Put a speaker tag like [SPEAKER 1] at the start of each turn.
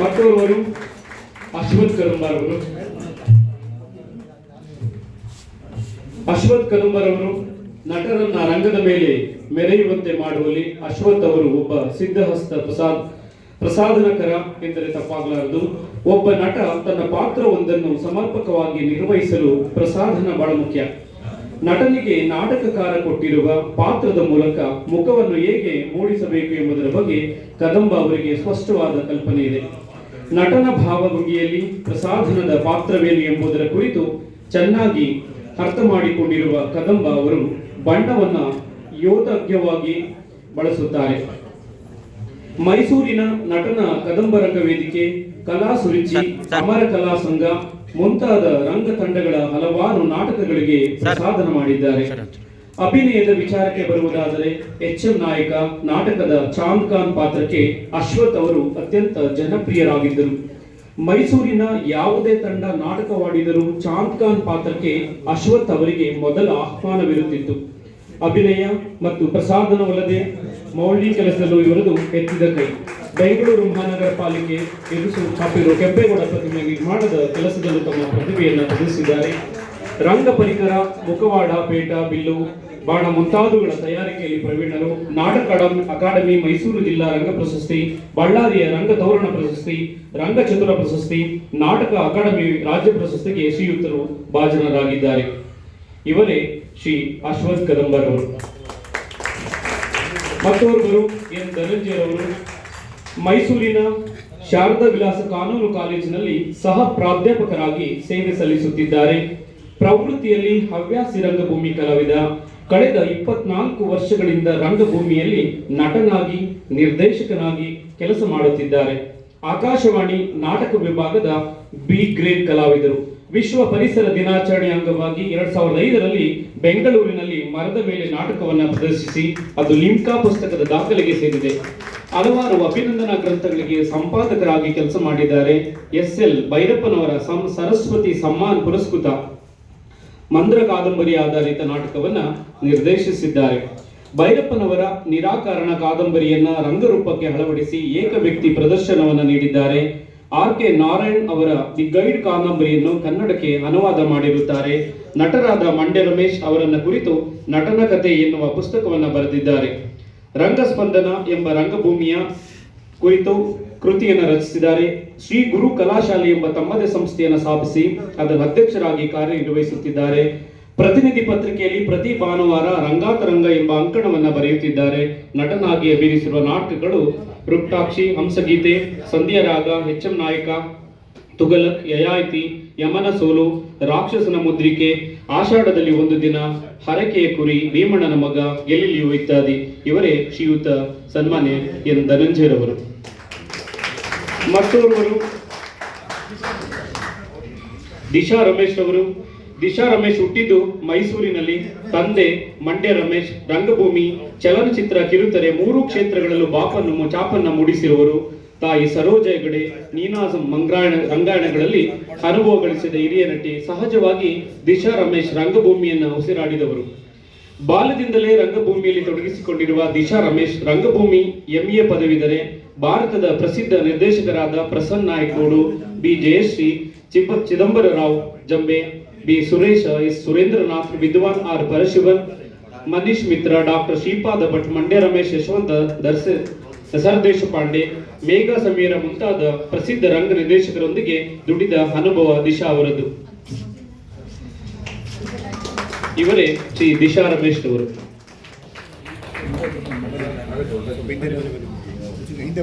[SPEAKER 1] ಮತ್ತೋರ್ವರು ಅಶ್ವಥ್ ಕದಂಬರ್ ಅವರು. ಅಶ್ವಥ್ ಕದಂಬರ್ ಅವರು ನಟರನ್ನ ರಂಗದ ಮೇಲೆ ಮೆರೆಯುವಂತೆ ಮಾಡುವಲ್ಲಿ ಅಶ್ವಥ್ ಅವರು ಒಬ್ಬ ಸಿದ್ಧಹಸ್ತ ಪ್ರಸಾದ್ ಪ್ರಸಾದನಕರ ಎಂದರೆ ತಪ್ಪಾಗಲಾರದು. ಒಬ್ಬ ನಟ ತನ್ನ ಪಾತ್ರವೊಂದನ್ನು ಸಮರ್ಪಕವಾಗಿ ನಿರ್ವಹಿಸಲು ಪ್ರಸಾದನ ಬಹಳ ಮುಖ್ಯ. ನಟನಿಗೆ ನಾಟಕಕಾರ ಕೊಟ್ಟಿರುವ ಪಾತ್ರದ ಮೂಲಕ ಮುಖವನ್ನು ಹೇಗೆ ಮೂಡಿಸಬೇಕು ಎಂಬುದರ ಬಗ್ಗೆ ಕದಂಬ ಅವರಿಗೆ ಸ್ಪಷ್ಟವಾದ ಕಲ್ಪನೆ ಇದೆ. ನಟನ ಭಾವಭಂಗಿಯಲ್ಲಿ ಪ್ರಸಾದನದ ಪಾತ್ರವೇನು ಎಂಬುದರ ಕುರಿತು ಚೆನ್ನಾಗಿ ಅರ್ಥ ಮಾಡಿಕೊಂಡಿರುವ ಕದಂಬ ಅವರು ಬಣ್ಣವನ್ನ ಯೋಧಜ್ಞವಾಗಿ ಬಳಸುತ್ತಾರೆ. ಮೈಸೂರಿನ ನಟನ ಕದಂಬ ರಂಗ ವೇದಿಕೆ ಕಲಾ ಸುರುಚಿ ಅಮರ ಕಲಾ ಸಂಘ ಮುಂತಾದ ರಂಗ ತಂಡಗಳ ಹಲವಾರು ನಾಟಕಗಳಿಗೆ ಪ್ರಸಾದನ ಮಾಡಿದ್ದಾರೆ. ಅಭಿನಯದ ವಿಚಾರಕ್ಕೆ ಬರುವುದಾದರೆ ಎಚ್ ಎಂ ನಾಯಕ ನಾಟಕದ ಚಾಂದ್ ಖಾನ್ ಪಾತ್ರಕ್ಕೆ ಅಶ್ವಥ್ ಅವರು ಅತ್ಯಂತ ಜನಪ್ರಿಯರಾಗಿದ್ದರು. ಮೈಸೂರಿನ ಯಾವುದೇ ತಂಡ ನಾಟಕವಾಡಿದರೂ ಚಾಂದ್ ಖಾನ್ ಪಾತ್ರಕ್ಕೆ ಅಶ್ವಥ್ ಅವರಿಗೆ ಮೊದಲ ಆಹ್ವಾನವಿರುತ್ತಿತ್ತು. ಅಭಿನಯ ಮತ್ತು ಪ್ರಸಾದನವಲ್ಲದೆ ಮೌಲ್ಯ ಕೆಲಸದಲ್ಲೂ ಇವರದು ಎತ್ತಿದ ಕೈ. ಬೆಂಗಳೂರು ಮಹಾನಗರ ಪಾಲಿಕೆ ಎದುರಿಸು ಹಾಕಿರುವ ಕೆಂಪೇಗೌಡ ಪ್ರತಿಮೆ ನಿರ್ಮಾಣದ ಕೆಲಸದಲ್ಲೂ ತಮ್ಮ ಪ್ರತಿಭೆಯನ್ನು ಪ್ರದರ್ಶಿಸಿದ್ದಾರೆ ರಂಗ ಪರಿಕರ, ಮುಖವಾಡ, ಪೇಟ, ಬಿಲ್ಲು, ಬಾಣ ಮುಂತಾದವುಗಳ ತಯಾರಿಕೆಯಲ್ಲಿ ಪ್ರವೀಣರು ನಾಟಕ ಅಕಾಡೆಮಿ- ಮೈಸೂರು ಜಿಲ್ಲಾ ರಂಗ ಪ್ರಶಸ್ತಿ, ಬಳ್ಳಾರಿಯ ರಂಗ ತೋರಣ ಪ್ರಶಸ್ತಿ ರಂಗಚತುರ ಪ್ರಶಸ್ತಿ, ನಾಟಕ ಅಕಾಡೆಮಿ ರಾಜ್ಯ ಪ್ರಶಸ್ತಿಗೆ ಶ್ರೀಯುತರು ಭಾಜನರಾಗಿದ್ದಾರೆ. ಇವರೇ ಶ್ರೀ ಅಶ್ವಥ್ ಕದಂಬರ್ ಅವರು. ಮತ್ತೋರ್ವರು ಎನ್ ಧನಂಜಯ ಅವರು. ಮೈಸೂರಿನ ಶಾರದಾ ವಿಲಾಸ ಕಾನೂನು ಕಾಲೇಜಿನಲ್ಲಿ ಸಹ ಪ್ರಾಧ್ಯಾಪಕರಾಗಿ ಸೇವೆ ಸಲ್ಲಿಸುತ್ತಿದ್ದಾರೆ. ಪ್ರವೃತ್ತಿಯಲ್ಲಿ ಹವ್ಯಾಸಿ ರಂಗಭೂಮಿ ಕಲಾವಿದ ಕಳೆದ ಇಪ್ಪತ್ನಾಲ್ಕು ವರ್ಷಗಳಿಂದ ರಂಗಭೂಮಿಯಲ್ಲಿ ನಟನಾಗಿ, ನಿರ್ದೇಶಕನಾಗಿ ಕೆಲಸ ಮಾಡುತ್ತಿದ್ದಾರೆ. ಆಕಾಶವಾಣಿ ನಾಟಕ ವಿಭಾಗದ ಬಿ ಗ್ರೇಡ್ ಕಲಾವಿದರು. ವಿಶ್ವ ಪರಿಸರ ದಿನಾಚರಣೆ ಅಂಗವಾಗಿ ಎರಡ್ ಸಾವಿರದ ಐದರಲ್ಲಿ ಬೆಂಗಳೂರಿನಲ್ಲಿ ಮರದ ಮೇಲೆ ನಾಟಕವನ್ನು ಪ್ರದರ್ಶಿಸಿ, ಅದು ಲಿಮ್ಕಾ ಪುಸ್ತಕದ ದಾಖಲೆಗೆ ಸೇರಿದೆ. ಹಲವಾರು ಅಭಿನಂದನಾ ಗ್ರಂಥಗಳಿಗೆ ಸಂಪಾದಕರಾಗಿ ಕೆಲಸ ಮಾಡಿದ್ದಾರೆ ಎಸ್ ಎಲ್ ಭೈರಪ್ಪನವರ ಸರಸ್ವತಿ ಸಮ್ಮಾನ್ ಪುರಸ್ಕೃತ. ಮಂದ್ರ ಕಾದಂಬರಿ ಆಧಾರಿತ ನಾಟಕವನ್ನ ನಿರ್ದೇಶಿಸಿದ್ದಾರೆ. ಭೈರಪ್ಪನವರ ನಿರಾಕರಣ ಕಾದಂಬರಿಯನ್ನ ರಂಗರೂಪಕ್ಕೆ ಅಳವಡಿಸಿ ಏಕ ವ್ಯಕ್ತಿ ಪ್ರದರ್ಶನವನ್ನ ನೀಡಿದ್ದಾರೆ. ಆರ್ ಕೆ ನಾರಾಯಣ್ ಅವರ ದಿ ಗೈಡ್ ಕಾದಂಬರಿಯನ್ನು ಕನ್ನಡಕ್ಕೆ ಅನುವಾದ ಮಾಡಿರುತ್ತಾರೆ. ನಟರಾದ ಮಂಡ್ಯ ರಮೇಶ್ ಅವರನ್ನ ಕುರಿತು ನಟನ ಕಥೆ ಎನ್ನುವ ಪುಸ್ತಕವನ್ನ ಬರೆದಿದ್ದಾರೆ. ರಂಗಸ್ಪಂದನ ಎಂಬ ರಂಗಭೂಮಿಯ ಕುರಿತು ಕೃತಿಯನ್ನು ರಚಿಸಿದ್ದಾರೆ. ಶ್ರೀ ಗುರು ಕಲಾಶಾಲೆ ಎಂಬ ತಮ್ಮದೇ ಸಂಸ್ಥೆಯನ್ನು ಸ್ಥಾಪಿಸಿ ಅದರ ಅಧ್ಯಕ್ಷರಾಗಿ ಕಾರ್ಯನಿರ್ವಹಿಸುತ್ತಿದ್ದಾರೆ. ಪ್ರತಿನಿಧಿ ಪತ್ರಿಕೆಯಲ್ಲಿ ಪ್ರತಿ ಭಾನುವಾರ ರಂಗಾತರಂಗ ಎಂಬ ಅಂಕಣವನ್ನು ಬರೆಯುತ್ತಿದ್ದಾರೆ. ನಟನಾಗಿ ಅಭಿನಯಿಸಿರುವ ನಾಟಕಗಳು ರುಕ್ಟಾಕ್ಷಿ, ಹಂಸಗೀತೆ ಸಂಧ್ಯಾರಾಗ ಎಚ್ ಎಂ ನಾಯಕ ತುಗಲಕ್ ಯಯಾಯಿತಿ, ಯಮನ ಸೋಲು, ರಾಕ್ಷಸನ ಮುದ್ರಿಕೆ, ಆಷಾಢದಲ್ಲಿ ಒಂದು ದಿನ, ಹರಕೆಯ ಕುರಿ, ಭೀಮಣ್ಣನ ಮಗ ಗೆಲ್ಲಿಲಿಯು ಇತ್ಯಾದಿ. ಇವರೇ ಶ್ರೀಯುತ ಸನ್ಮಾನ್ಯ ಎನ್. ಧನಂಜಯರವರು. ಮತ್ತೋರ್ವರು ದಿಶಾ ರಮೇಶ್ ಅವರು. ದಿಶಾ ರಮೇಶ್ ಹುಟ್ಟಿದ್ದು ಮೈಸೂರಿನಲ್ಲಿ, ತಂದೆ ಮಂಡ್ಯ ರಮೇಶ್, ರಂಗಭೂಮಿ, ಚಲನಚಿತ್ರ ಕಿರುತೆರೆ ಮೂರು ಕ್ಷೇತ್ರಗಳಲ್ಲೂ ಬಾಪನ್ನು ಚಾಪನ್ನ ಮೂಡಿಸಿರುವರು. ತಾಯಿ ಸರೋಜ ಹೆಗಡೆ, ನೀನಾಸಂ ಮಂಗ್ರಾಯಣ, ರಂಗಾಯಣಗಳಲ್ಲಿ ಅನುಭವ ಗಳಿಸಿದ ಹಿರಿಯ ನಟಿ ಸಹಜವಾಗಿ ದಿಶಾ ರಮೇಶ್ ರಂಗಭೂಮಿಯನ್ನ ಉಸಿರಾಡಿದವರು. ಬಾಲ್ಯದಿಂದಲೇ ರಂಗಭೂಮಿಯಲ್ಲಿ ತೊಡಗಿಸಿಕೊಂಡಿರುವ ದಿಶಾ ರಮೇಶ್ ರಂಗಭೂಮಿ ಎಂಎ ಪದವಿದರೆ ಭಾರತದ ಪ್ರಸಿದ್ಧ ನಿರ್ದೇಶಕರಾದ ಪ್ರಸನ್ನ ನಾಯ್ಕೋಡು ಬಿ ಜಯಶ್ರೀ ಚಿಬ್ಬ ಚಿದಂಬರರಾವ್, ಜಂಬೆ, ಬಿ ಸುರೇಶ, ಎಸ್ ಸುರೇಂದ್ರನಾಥ್, ವಿದ್ವಾನ್ ಆರ್ ಪರಶಿವನ್ ಮನೀಶ್ ಮಿತ್ರ, ಡಾಕ್ಟರ್ ಶ್ರೀಪಾದ ಭಟ್ ಮಂಡ್ಯ ರಮೇಶ್ ಯಶವಂತ ದರ್ಶ ದಸರ್ ದೇಶಪಾಂಡೆ, ಮೇಘ ಸಮೀರ ಮುಂತಾದ ಪ್ರಸಿದ್ಧ ರಂಗ ನಿರ್ದೇಶಕರೊಂದಿಗೆ ದುಡಿದ ಅನುಭವ ದಿಶಾ ಅವರದ್ದು. ಇವರೇ ಶ್ರೀ ದಿಶಾ ರಮೇಶ್ ಅವರು
[SPEAKER 2] ಹಿಂದೆ